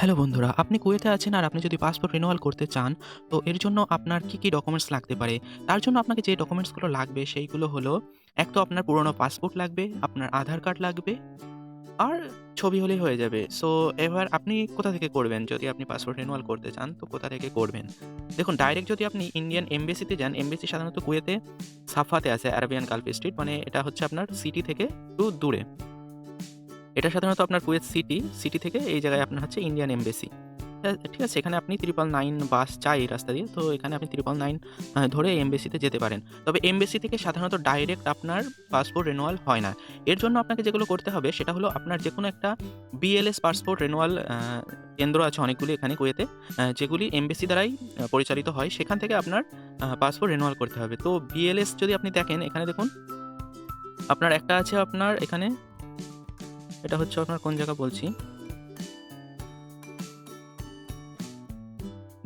Hello বন্ধুরা, আপনি কুয়েতে আছেন আর আপনি যদি পাসপোর্ট রিনিউয়াল করতে চান, তো এর জন্য আপনার কী, কী ডকুমেন্টস লাগতে পারে? তার জন্য আপনাকে যে ডকুমেন্টসগুলো লাগবে সেইগুলো হলো, এক তো আপনার পুরনো পাসপোর্ট লাগবে, আপনার আধার কার্ড লাগবে, আর ছবি হলেই হয়ে যাবে। সো এবার আপনি কোথা থেকে করবেন? যদি আপনি পাসপোর্ট রিনিউয়াল করতে চান, তো কোথা থেকে করবেন? দেখুন ডাইরেক্ট যদি আপনি ইন্ডিয়ান এমবেসিতে যান, এমবেসি সাধারণত কুয়েতে সাফাতে আছে আরাবিয়ান গালফ স্ট্রিট মানে এটা হচ্ছে আপনার সিটি থেকে একটু দূরে। এটা সাধারণত আপনার কুয়েত সিটি, সিটি থেকে এই জায়গায় আপনার হচ্ছে ইন্ডিয়ান এমবেসি। ঠিক আছে? এখানে আপনি 999 বাস চাই এই রাস্তা দিয়ে। তো এখানে আপনি ত্রিপল নাইন ধরে এমবেসিতে যেতে পারেন। তবে এমবেসি থেকে সাধারণত ডাইরেক্ট আপনার পাসপোর্ট রেনুয়াল হয় না। এর জন্য আপনাকে যেগুলো করতে হবে সেটা হলো আপনার যে কোনো একটা বিএলএস পাসপোর্ট রেনুয়াল কেন্দ্র আছে অনেকগুলি এখানে কুয়েতে। যেগুলি এমবেসি দ্বারাই পরিচালিত হয়। সেখান থেকে আপনার পাসপোর্ট রেনুয়াল করতে হবে। তো বিএলএস যদি আপনি দেখেন এখানে দেখুন আপনার একটা আছে আপনার এখানে এটা হচ্ছে আপনার কোন জায়গা বলছি।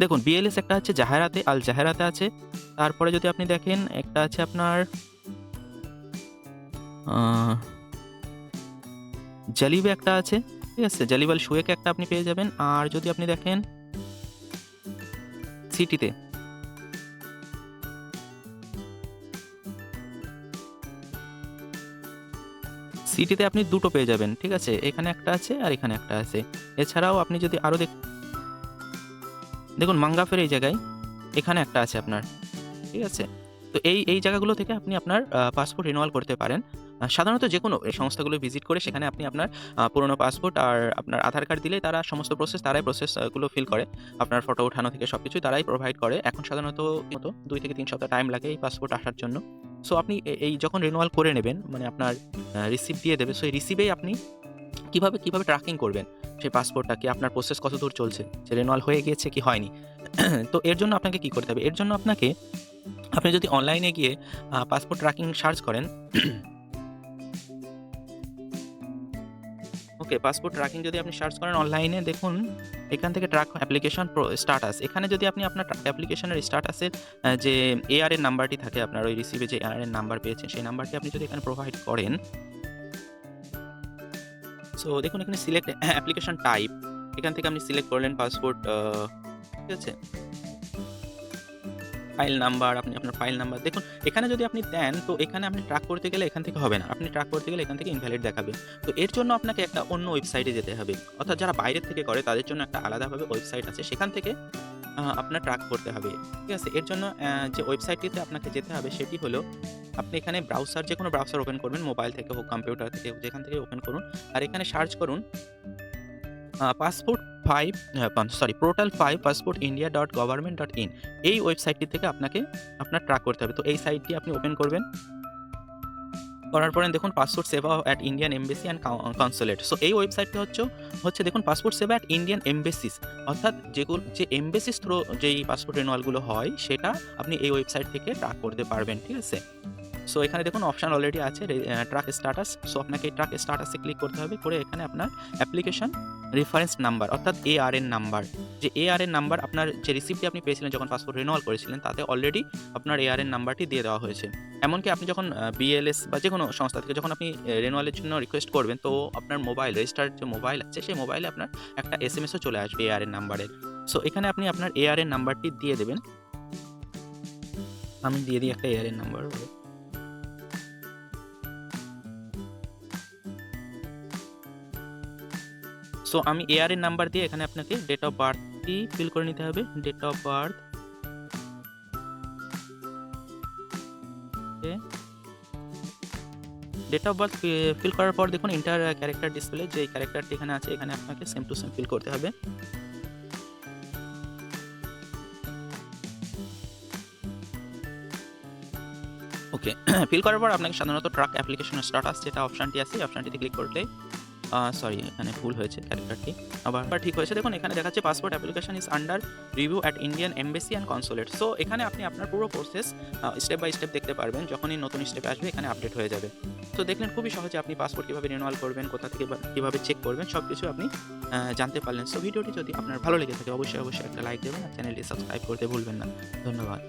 দেখুন বিএলএস একটা আছে জাহেরাতে, আল জাহেরাতে আছে। তারপরে যদি আপনি দেখেন একটা আছে আপনার জালিবে একটা আছে। ঠিক আছে? জালিবাল শুয়েকে একটা আপনি পেয়ে যাবেন। আর যদি আপনি দেখেন সিটিতে সিটিতে আপনি দুটো পেয়ে যাবেন। ঠিক আছে? এখানে একটা আছে আর এখানে একটা আছে। এছাড়াও আপনি যদি আরও দেখ দেখুন মাঙ্গাফের এই জায়গায় এখানে একটা আছে আপনার। ঠিক আছে? তো এই, এই জায়গাগুলো থেকে আপনি আপনার পাসপোর্ট রিনিউয়াল করতে পারেন। সাধারণত যেকোনো এই সংস্থাগুলো ভিজিট করে সেখানে আপনি আপনার পুরনো পাসপোর্ট আর আপনার আধার কার্ড দিলেই তারা সমস্ত প্রসেস তারাই প্রসেসগুলো ফিল করে। আপনার ফটো ওঠানো থেকে সবকিছুই তারাই প্রোভাইড করে। এখন সাধারণত মতো ২ থেকে তিন সপ্তাহ টাইম লাগে এই পাসপোর্ট আসার জন্য। সো আপনি এই যখন রিনুয়াল করে নেবেন মানে আপনার রিসিপ দিয়ে দেবে। সো এই রিসিপেই আপনি কীভাবে কীভাবে ট্র্যাকিং করবেন সেই পাসপোর্টটাকে আপনার প্রসেস কত দূর চলছে? যে রেনুয়াল হয়ে গিয়েছে কি হয়নি? তো এর জন্য আপনাকে কি করতে হবে? এর জন্য আপনাকে, আপনি যদি অনলাইনে গিয়ে পাসপোর্ট ট্র্যাকিং সার্চ করেন ওকে পাসপোর্ট ট্র্যাকিং যদি আপনি সার্চ করেন অনলাইনে দেখুন, এখান থেকে ট্র্যাক অ্যাপ্লিকেশন প্রো স্ট্যাটাস এখানে যদি আপনি আপনার অ্যাপ্লিকেশনের স্ট্যাটাসের আ যে এআর এর নাম্বারটি থাকে আপনার, ওই রিসিভে যে এআর এর নাম্বার পেয়েছেন, সেই নাম্বারটি আপনি যদি এখানে প্রোভাইড করেন সো দেখুন এখানে সিলেক্ট অ্যাপ্লিকেশন টাইপ এখান থেকে আপনি সিলেক্ট করলেন পাসপোর্ট ঠিক আছে? ফাইল নাম্বার আপনি আপনার ফাইল নাম্বার দেখুন এখানে যদি আপনি দেন তো এখানে আপনি ট্র্যাক করতে গেলে এখান থেকে হবে না। আপনি ট্র্যাক করতে গেলে এখান থেকে ইনভ্যালিড দেখাবে। তো এর জন্য আপনাকে একটা অন্য ওয়েবসাইটে যেতে হবে। অর্থাৎ যারা বাইরের থেকে করে তাদের জন্য একটা আলাদাভাবে ওয়েবসাইট আছে। সেখান থেকে আপনার ট্র্যাক করতে হবে। ঠিক আছে? এর জন্য যে ওয়েবসাইটটিতে আপনাকে যেতে হবে সেটি হলো আপনি এখানে ব্রাউজার যেকোনো ব্রাউজার ওপেন করবেন মোবাইল থেকে হোক, কম্পিউটার থেকে হোক যেখান থেকে ওপেন করুন। আর এখানে সার্চ করুন passport 5 uh sorry portal five passport India dot government dot in এই ওয়েবসাইটটি থেকে আপনাকে আপনার ট্র্যাক করতে হবে। তো এই সাইটটি আপনি ওপেন করবেন। করার পরে দেখুন passport Seva at Indian embassy and consulate. So এই ওয়েবসাইটটি হচ্ছে হচ্ছে দেখুন পাসপোর্ট সেবা অ্যাট ইন্ডিয়ান এমবাসিস অর্থাৎ যেগুলো যে এমবেসিস থ্রো যেই পাসপোর্ট রিনুয়ালগুলো হয়, সেটা আপনি এই ওয়েবসাইট থেকে ট্র্যাক করতে পারবেন। ঠিক আছে? সো এখানে দেখুন অপশন অলরেডি আছে ট্রাক স্ট্যাটাস। সো আপনাকে এই ট্র্যাক স্ট্যাটাসে ক্লিক করতে হবে। করে এখানে আপনার অ্যাপ্লিকেশন রেফারেন্স নাম্বার অর্থাৎ এ আর এন নাম্বার যে এআরএন নাম্বার আপনার যে রিসিপ্টটি আপনি পেয়েছিলেন যখন পাসপোর্ট রিনিউয়াল করেছিলেন, তাতে অলরেডি আপনার এআরএন নাম্বারটি দিয়ে দেওয়া হয়েছে। এমনকি আপনি যখন বিএলএস বা যে কোনো সংস্থা থেকে যখন আপনি এ রিনিউয়ালের জন্য রিকোয়েস্ট করবেন, তো আপনার মোবাইল রেজিস্টার্ড যে মোবাইল আছে, সেই মোবাইলে আপনার একটা এস এম এসও চলে আসবে এআরএন নাম্বারের। সো এখানে আপনি আপনার এআরএন নাম্বারটি দিয়ে দেবেন। আমি দিয়ে দিই একটা এআরএন নাম্বার সো আমি এআরএন নাম্বার দিয়ে এখানে আপনাকে ডেট অফ বার্থটি ফিল করে নিতে হবে। Date of birth. Date of birth fill করার পর দেখুন এন্টার ক্যারেক্টার ডিসপ্লে যে ক্যারেক্টারটি এখানে আছে, এখানে আপনাকে সেম টু সেম ফিল করতে হবে। ওকে ফিল করার পর আপনাকে সাধারণত ট্র্যাক অ্যাপ্লিকেশন স্ট্যাটাস যেটা অপশনটি আছে অপশনটিতে ক্লিক করলে সরি এখানে ভুল হয়েছে ক্যারেক্টারটি। আবার ঠিক হয়েছে দেখুন এখানে দেখাচ্ছে passport application is under review at Indian embassy and consulate. So এখানে আপনি আপনার পুরো প্রসেস স্টেপ বাই স্টেপ দেখতে পারবেন। যখনই নতুন স্টেপ আসবে এখানে আপডেট হয়ে যাবে। তো দেখলেন খুবই সহজে আপনি পাসপোর্ট কীভাবে রিনিউয়াল করবেন, কোথা থেকে কীভাবে চেক করবেন সব কিছু আপনি জানতে পারলেন। সো ভিডিওটি যদি আপনার ভালো লেগে থাকে অবশ্যই, অবশ্যই একটা লাইক দেবেন আর চ্যানেলটি সাবস্ক্রাইব করতে ভুলবেন না। ধন্যবাদ।